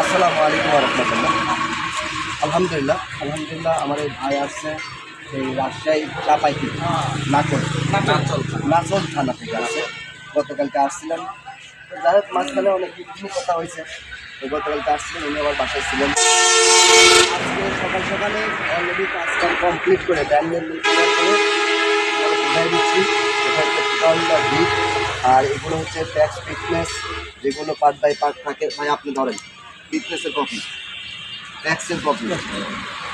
আসসালামু আলাইকুম রহমতুল্লাহ। আলহামদুলিল্লাহ আলহামদুলিল্লাহ আমার এই ভাই আসছে সেই রাজশাহী চাপাই থেকে নাকল নাচল থানা থেকে আসছে গতকালকে আসছিলেন। যাই হোক মাঝখানে অনেক কিছু কথা হয়েছে। তো গতকালকে আসছিলেন উনি আমার বাসায় ছিলেন। আজকে সকাল সকালে অলরেডি কাজটা কমপ্লিট করে ব্যান্ডেল করে বোঝাই দিচ্ছি। টোটালটা ভিট আর এগুলো হচ্ছে ট্যাক্স ফিটনেস যেগুলো পার্ট বাই পার্ট থাকে ভাই আপনি ধরেন ফিটনেসের কপি ট্যাক্সের কপি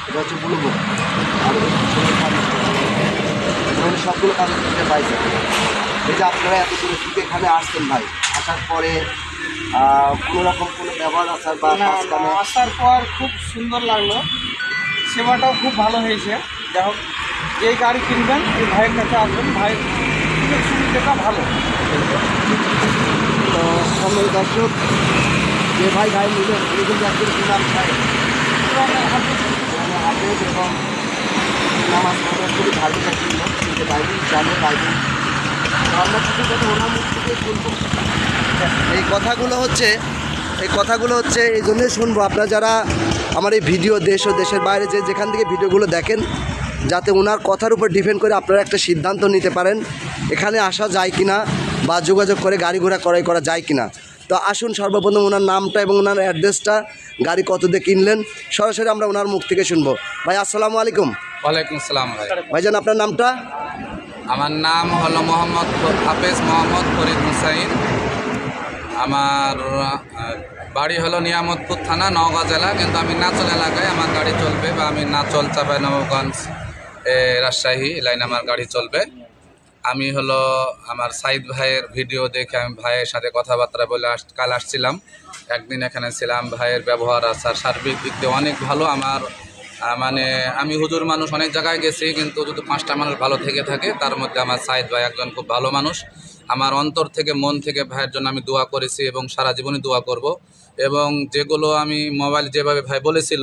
এটা হচ্ছে ব্লু বুক আর সবগুলো কাগজপত্রে পাইছে এই যে আপনারা এত দূরে থেকে এখানে আসছেন ভাই আসার পরে কোনো রকম কোনো ব্যবহার আসার বা কাজ আসার পর খুব সুন্দর লাগল। সেবাটাও খুব ভালো হয়েছে। যাই হোক যেই গাড়ি কিনবেন এই ভাইয়ের কাছে আসবেন। ভাই সুবিধাটা ভালো। তো সম্মানিত দর্শক যে ভাই ভাই নিলেন উনি কিন্তু একজন নাম ভাই এবং হাতে হাফেজ এবং নামাজ পড়া খুবই ধার্মিক একজন লোক কিন্তু বাইবেল জানে বাইবেল আমরা কিছু কথা ওনার মুখ থেকে শুনব। এই কথাগুলো হচ্ছে এই কথাগুলো হচ্ছে এই জন্যই শুনব। আপনারা যারা আমার এই ভিডিও দেশ ও দেশের বাইরে যে যেখান থেকে ভিডিওগুলো দেখেন যাতে ওনার কথার উপর ডিপেন্ড করে আপনারা একটা সিদ্ধান্ত নিতে পারেন এখানে আসা যায় কি না বা যোগাযোগ করে গাড়ি ঘোড়া ক্রয় করা যায় কি না তো আসুন সর্বপ্রথম ওনার নামটা এবং ওনার অ্যাড্রেসটা গাড়ি কত দিয়ে কিনলেন সরাসরি আমরা ওনার মুখ থেকে শুনব। ভাই আসসালামু আলাইকুম। ওয়ালাইকুম সালাম ভাই। ভাইজান আপনার নামটা? আমার নাম হলো মোহাম্মদ হাফেজ মোহাম্মদ ফরিদ হুসাইন। আমার বাড়ি হলো নিয়ামতপুর থানা নওগাঁ জেলা কিন্তু আমি নাচল এলাকায় আমার গাড়ি চলবে বা আমি নাচল চাপাই নবগঞ্জ রাজশাহী, লাইন আমার গাড়ি চলবে। আমি হলো আমার সাইদ ভাইয়ের ভিডিও দেখে আমি ভাইয়ের সাথে কথাবার্তা বলে আস, কাল আসছিলাম। একদিন এখানে ছিলাম, ভাইয়ের ব্যবহার আসার সার্বিক দিক দিয়ে অনেক ভালো আমার। মানে আমি হুজুর মানুষ অনেক জায়গায় গেছি, কিন্তু যদি পাঁচটা মানুষ ভালো থেকে থাকে, তার মধ্যে আমার সাইদ ভাই একজন খুব ভালো মানুষ। আমার অন্তর থেকে, মন থেকে ভাইয়ের জন্য আমি দোয়া করেছি এবং সারা জীবনই দোয়া করব। এবং যেগুলো আমি মোবাইল যেভাবে ভাই বলেছিল,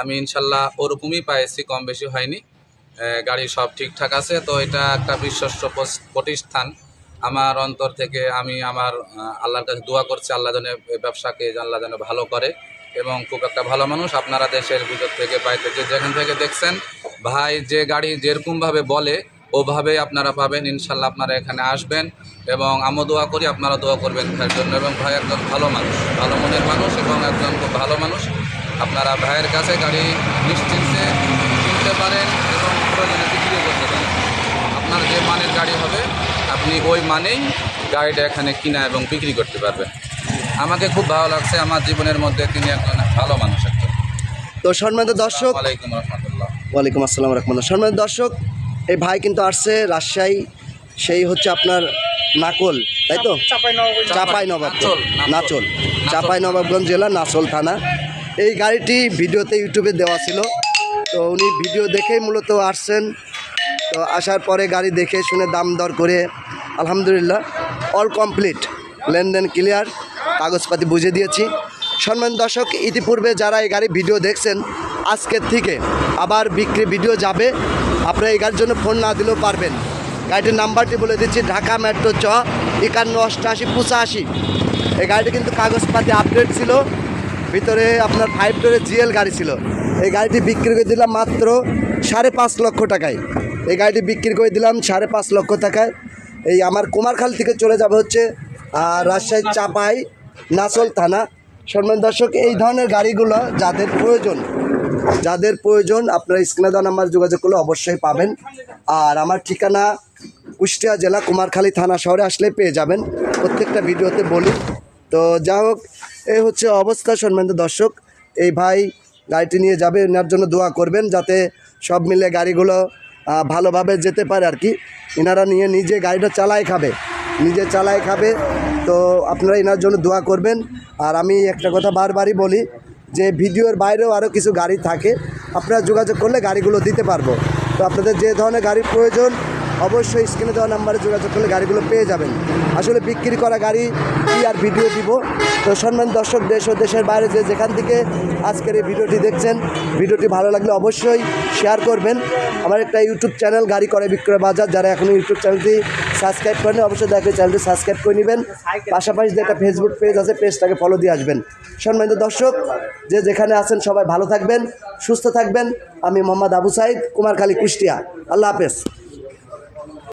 আমি ইনশাল্লাহ ওরকমই পাইছি, কম বেশি হয়নি। গাড়ি সব ঠিকঠাক আছে। তো এটা একটা বিশ্বস্ত প্রতিষ্ঠান। আমার অন্তর থেকে আমি আমার আল্লাহর কাছে দোয়া করছি, আল্লাহ যেন ব্যবসাকে আল্লাহ যেন ভালো করে এবং খুব একটা ভালো মানুষ আপনারা দেশের ভিতর থেকে বাইরে থেকে যেখান থেকে দেখছেন, ভাই যে গাড়ি যেরকমভাবে বলে, ওভাবেই আপনারা পাবেন। ইনশাল্লাহ আপনারা এখানে আসবেন এবং আমিও দোয়া করি আপনারা দোয়া করবেন ভাইয়ের জন্য। এবং ভাই একজন ভালো মানুষ, ভালো মনের মানুষ এবং একজন খুব ভালো মানুষ। আপনারা ভাইয়ের কাছে গাড়ি নিশ্চিন্তে কিনতে পারেন। প্রয়োজনে বিক্রিও করতে পারেন আপনার যে মানের গাড়ি হবে আপনি ওই মানেই গাড়িটা এখানে কিনা এবং বিক্রি করতে পারবেন। আমাকে খুব ভালো লাগছে আমার জীবনের মধ্যে তিনি একজন ভালো মানুষ একজন। তো সম্মানিত দর্শক ওয়ালাইকুম রহমতুল্লাহ। ওয়ালাইকুম আসসালাম রহমান সম্মানিত দর্শক এই ভাই কিন্তু আসছে রাজশাহী সেই হচ্ছে আপনার নাকল তাই তো? চাপাই নবাবগঞ্জ চাপাই নবাবগঞ্জ। নাচল, নাচল। নাচল। নাচল। চাপাই নবাবগঞ্জ জেলা নাচল থানা। এই গাড়িটি ভিডিওতে ইউটিউবে দেওয়া ছিল। তো উনি ভিডিও দেখেই মূলত আসছেন। তো আসার পরে গাড়ি দেখে শুনে দাম দর করে আলহামদুলিল্লাহ অল কমপ্লিট লেনদেন ক্লিয়ার কাগজপাতি বুঝে দিয়েছি। সম্মান দর্শক, ইতিপূর্বে যারা এই গাড়ি ভিডিও দেখছেন, আজকের থেকে আবার বিক্রি ভিডিও যাবে। আপনারা এই গাড়ির জন্য ফোন না দিলেও পারবেন। গাড়িটির নাম্বারটি বলে দিচ্ছি, ঢাকা মেট্রো চ, একান্ন অষ্টআশি পঁচাশি। এই গাড়িটি কিন্তু কাগজপাতি আপডেট ছিল। ভিতরে আপনার ফাইভ ডোরের জিএল গাড়ি ছিল। এই গাড়িটি বিক্রি করে দিলাম মাত্র সাড়ে পাঁচ লক্ষ টাকায়। এই গাড়িটি বিক্রি করে দিলাম সাড়ে পাঁচ লক্ষ টাকায়। এই আমার কুমারখাল থেকে চলে যাবে হচ্ছে আর রাজশাহী চাপাই, নাচল থানা। সম্মান দর্শক, এই ধরনের গাড়িগুলো যাদের প্রয়োজন যাদের প্রয়োজন আপনারা স্ক্রিনে নাম্বার যোগাযোগ করলে অবশ্যই পাবেন। আর আমার ঠিকানা কুষ্টিয়া জেলা, কুমারখালী থানা শহরে আসলে পেয়ে যাবেন। প্রত্যেকটা ভিডিওতে বলি। তো যা হোক এই হচ্ছে অবস্থা সম্মানিত দর্শক। এই ভাই গাড়িটি নিয়ে যাবে এনার জন্য দোয়া করবেন যাতে সব মিলে গাড়িগুলো ভালোভাবে যেতে পারে আর কি। এনারা নিয়ে নিজে গাড়িটা চালায় খাবে, নিজে চালায় খাবে। তো আপনারা এনার জন্য দোয়া করবেন। আর আমি একটা কথা বারবারই বলি যে ভিডিওর বাইরেও আরও কিছু গাড়ি থাকে, আপনারা যোগাযোগ করলে গাড়িগুলো দিতে পারব। তো আপনাদের যে ধরনের গাড়ির প্রয়োজন অবশ্যই স্ক্রিনে দেওয়া নাম্বারে যোগাযোগ করলে গাড়িগুলো পেয়ে যাবেন। আসলে বিক্রি করা গাড়ি কি আর ভিডিও দিব? তো সম্মান দর্শক, দেশ ও দেশের বাইরে যে যেখান থেকে আজকের এই ভিডিওটি দেখছেন, ভিডিওটি ভালো লাগলে অবশ্যই শেয়ার করবেন। আমার একটা ইউটিউব চ্যানেল গাড়ি করে বিক্রয় বাজার। যারা এখনও ইউটিউব চ্যানেলটি সাবস্ক্রাইব করেন অবশ্যই দেখে চ্যানেলটি সাবস্ক্রাইব করে নেবেন। পাশাপাশি যে একটা ফেসবুক পেজ আছে পেজটাকে ফলো দিয়ে আসবেন। সম্মানিত দর্শক, যে যেখানে আছেন, সবাই ভালো থাকবেন, সুস্থ থাকবেন। আমি মোহাম্মদ আবু সাইদ, কুমারখালী কুষ্টিয়া। আল্লাহ হাফেজ।